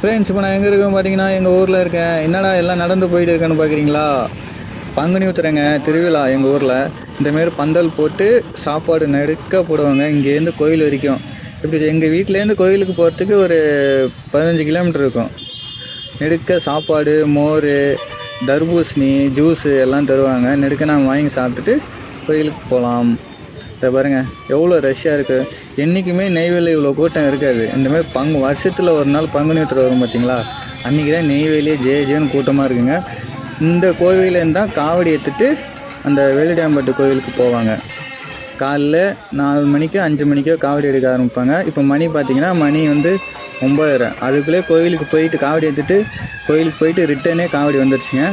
Friends இப்போ நான் எங்கே இருக்கேன் பார்த்தீங்கன்னா எங்கள் ஊரில் இருக்கேன். என்னடா எல்லாம் நடந்து போயிட்டு இருக்கேன்னு பார்க்குறீங்களா பங்குனி ஊத்துறேங்க திருவிழா எங்கள் ஊரில். இந்தமாரி பந்தல் போட்டு சாப்பாடு நெடுக்க போடுவாங்க இங்கேருந்து கோயில் வரைக்கும். இப்படி எங்கள் வீட்டிலேருந்து கோயிலுக்கு போகிறதுக்கு ஒரு பதினஞ்சு கிலோமீட்டர் இருக்கும். நெடுக்க சாப்பாடு மோர் தர்பூசணி ஜூஸு எல்லாம் தருவாங்க. நெடுக்க நான் வாங்கி சாப்பிட்டுட்டு கோயிலுக்கு போகலாம் இதை பாருங்கள் எவ்வளோ ரஷ்ஷாக இருக்குது என்றைக்குமே நெய்வேலி இவ்வளோ கூட்டம் இருக்காது. இந்தமாதிரி பங்கு வருஷத்தில் ஒரு நாள் பங்குனி உத்திரம் வரும் பார்த்தீங்களா அன்றைக்கி தான் நெய்வேலியே ஜே ஜேன்னு கூட்டமாக இருக்குங்க. இந்த கோவிலேருந்து தான் காவடி எடுத்துட்டு அந்த வேலுடாம்பட்டு கோவிலுக்கு போவாங்க. காலைல நாலு மணிக்கு அஞ்சு மணிக்கோ காவடி எடுக்க ஆரம்பிப்பாங்க. இப்போ மணி பார்த்தீங்கன்னா மணி வந்து ஒம்பதரை அதுக்குள்ளே கோவிலுக்கு போயிட்டு காவடி எடுத்துட்டு கோயிலுக்கு போயிட்டு ரிட்டனே காவடி வந்துருச்சுங்க.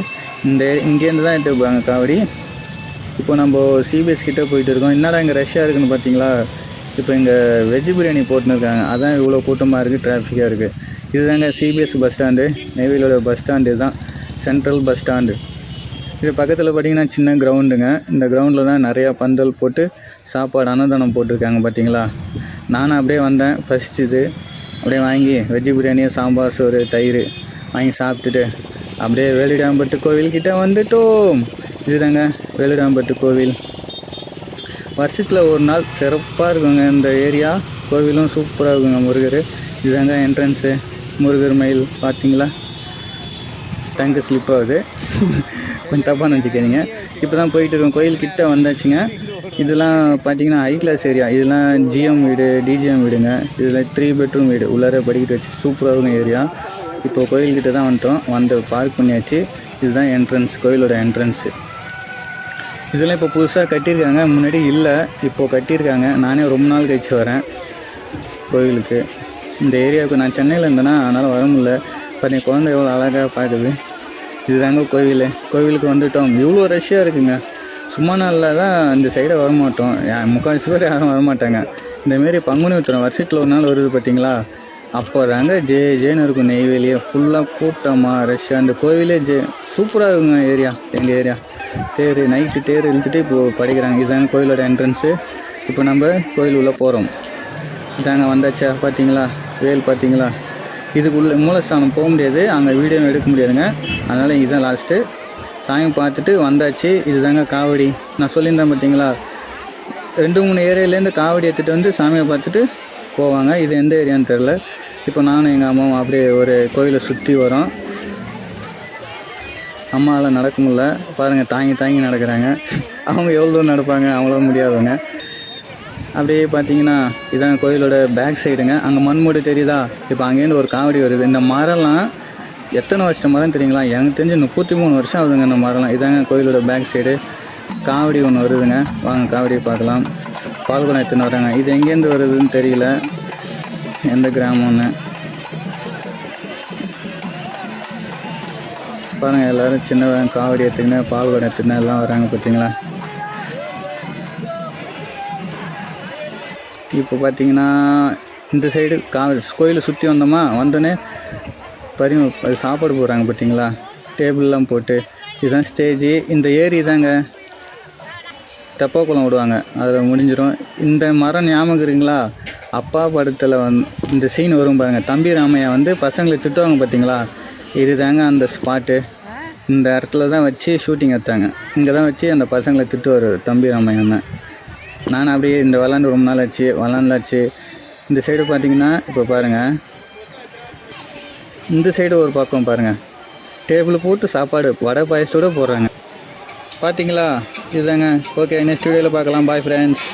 இந்த இங்கேருந்து தான் எடுத்துப்பாங்க காவடி. இப்போ நம்ம சிபிஎஸ் கிட்டே போயிட்டு இருக்கோம். என்னடா இங்கே ரஷ்ஷாக இருக்குன்னு பார்த்தீங்களா இப்போ இங்கே வெஜ் பிரியாணி போட்டுன்னு இருக்காங்க அதான் இவ்வளோ கூட்டமாக இருக்குது டிராஃபிக்காக இருக்குது இதுதாங்க சிபிஎஸ் பஸ் ஸ்டாண்டு நெய்வேலியோட பஸ் ஸ்டாண்டு தான் சென்ட்ரல் பஸ் ஸ்டாண்டு இது பக்கத்தில் பார்த்தீங்கன்னா சின்ன கிரவுண்டுங்க இந்த கிரவுண்டில் தான் நிறையா பந்தல் போட்டு சாப்பாடு அன்னதானம் போட்டிருக்காங்க பார்த்தீங்களா நானும் அப்படியே வந்தேன். ஃபஸ்ட் இது. அப்படியே வாங்கி வெஜ் பிரியாணி சாம்பார் சோறு தயிர் வாங்கி சாப்பிட்டுட்டு அப்படியே வேலுடாம்பட்டு கோவில்கிட்ட வந்துட்டோம். இதுதாங்க வேலுடாம்பட்டு கோவில். வருஷத்தில் ஒரு நாள் சிறப்பாக இருக்குங்க இந்த ஏரியா. கோவிலும் சூப்பராக இருக்குங்க முருகர். இதுதாங்க என்ட்ரன்ஸு முருகர் மயில் பார்த்தீங்களா டங்கு ஸ்லிப் ஆகுது கொஞ்சம் தப்பாக நினச்சிக்கிறீங்க இப்போ தான் போயிட்டு இருக்கோம் கோயில்கிட்ட வந்தாச்சுங்க. இதெல்லாம் பார்த்தீங்கன்னா ஹை கிளாஸ் ஏரியா இதெல்லாம் ஜிஎம் வீடு டிஜிஎம் வீடுங்க. இதில் த்ரீ பெட்ரூம் வீடு. உள்ளார படிக்கிட்டு வச்சு சூப்பராக இருக்கும் ஏரியா. இப்போ கோயில்கிட்ட தான் வந்துட்டோம். வந்து பார்க் பண்ணியாச்சு. இதுதான் என்ட்ரன்ஸ் கோயிலோட என்ட்ரன்ஸு இதெல்லாம் இப்போ புதுசாக கட்டியிருக்காங்க. முன்னாடி இல்லை இப்போது கட்டியிருக்காங்க. நானே ரொம்ப நாள் கழிச்சு வரேன் கோயிலுக்கு. இந்த ஏரியாவுக்கு நான் சென்னையில் இருந்தேன்னா அதனால் வர முடியல. பாருங்க குழந்தை எவ்வளோ அழகாக பார்க்குது. இதுதாங்க கோவில் கோவிலுக்கு வந்துவிட்டோம் இவ்வளோ ரஷ்ஷாக இருக்குங்க. சும்மா நாளில் தான் இந்த சைடை வரமாட்டோம். முக்கால்வாசி பேர் யாரும் வரமாட்டாங்க. இந்தமாரி பங்குனி உத்திரம் வருஷத்தில் ஒரு நாள் வருது பார்த்தீங்களா? அப்போ தாங்க ஜே ஜேன்னு இருக்கும் நெய்வேலியே ஃபுல்லாக கூட்டமாக ரஷ்ஷாக இந்த கோவிலே ஜே சூப்பராக இருக்குங்க ஏரியா எங்கள் ஏரியா தேர் நைட்டு தேர் இழுத்துட்டு இப்போது படிக்கிறாங்க. இதுதாங்க கோயிலோட என்ட்ரன்ஸு இப்போ நம்ம கோயில் உள்ளே போகிறோம் இதாங்க வந்தாச்சா பார்த்தீங்களா வேல் பார்த்தீங்களா இதுக்குள்ளே மூலஸ்தானம் போக முடியாது. அங்கே வீடியோ எடுக்க முடியாதுங்க. அதனால் இதுதான் லாஸ்ட்டு சாயம் பார்த்துட்டு வந்தாச்சு. இதுதாங்க காவடி. நான் சொல்லியிருந்தேன் பார்த்தீங்களா ரெண்டு மூணு ஏரியாலேருந்து காவடி எடுத்துகிட்டு வந்து சாமியை பார்த்துட்டு போவாங்க. இது எந்த ஏரியான்னு தெரில இப்போ நானும் எங்கள் அம்மாவும் அப்படியே ஒரு கோயிலை சுற்றி வரோம். அம்மாவால் நடக்க முடியல. பாருங்கள் தாங்கி தாங்கி நடக்கிறாங்க. அவங்க எவ்வளோ தூரம் நடப்பாங்க அவ்வளோ முடியாதுங்க அப்படியே பார்த்தீங்கன்னா இதான் கோயிலோட பேக் சைடுங்க அங்கே மண்மூடு தெரியுதா? இப்போ அங்கேருந்து ஒரு காவடி வருது. இந்த மரம்லாம் எத்தனை வருஷம் மரம் தெரியுங்களா? எனக்கு தெரிஞ்சு முப்பத்தி மூணு வருஷம் ஆகுதுங்க இந்த மரம்லாம். இதாங்க கோயிலோட பேக் சைடு காவடி ஒன்று வருதுங்க. வாங்க காவடியை பார்க்கலாம். பால்குடம் எடுத்துன்னு வராங்க? இது எங்கேருந்து வருதுன்னு தெரியல. எந்த கிராமம்னு. பாருங்கள் எல்லோரும் சின்ன காவடி எடுத்துக்கின்னு பால்குடம் எடுத்துக்கின்னு எல்லாம் வராங்க பார்த்தீங்களா? இப்போ பார்த்தீங்கன்னா இந்த சைடு காவல் கோயிலை சுற்றி வந்தோமா? வந்தோடனே பரிம சாப்பாடு போடுறாங்க பார்த்தீங்களா? டேபிள்லாம் போட்டு. இதுதான் ஸ்டேஜு. இந்த ஏரி தாங்க தெப்பாக்குளம் விடுவாங்க. அதில் முடிஞ்சிடும் இந்த மரம் ஞாபகம் இருக்குங்களா? அப்பா படத்தில் வந் இந்த சீன் வரும் பாருங்கள் தம்பி ராமையா வந்து பசங்களை திட்டுவாங்க பார்த்தீங்களா இது தாங்க அந்த ஸ்பாட்டு இந்த இடத்துல தான் வச்சு ஷூட்டிங் எடுத்தாங்க. இங்கே தான் வச்சு அந்த பசங்களை திட்டுவார் தம்பி ராமையன்னு நான் அப்படியே இந்த விளாண்டு ரொம்ப நாள் ஆச்சு விளாண்டாச்சு இந்த சைடு பார்த்தீங்கன்னா இப்போ பாருங்கள் இந்த சைடு ஒரு பக்கம் பாருங்கள் டேபிள் போட்டு சாப்பாடு வடை பாயசத்தோடு போடுறாங்க. பார்த்தீங்களா இதுதாங்க. ஓகே நெக்ஸ்ட் வீடியோவில் பார்க்கலாம். Bye friends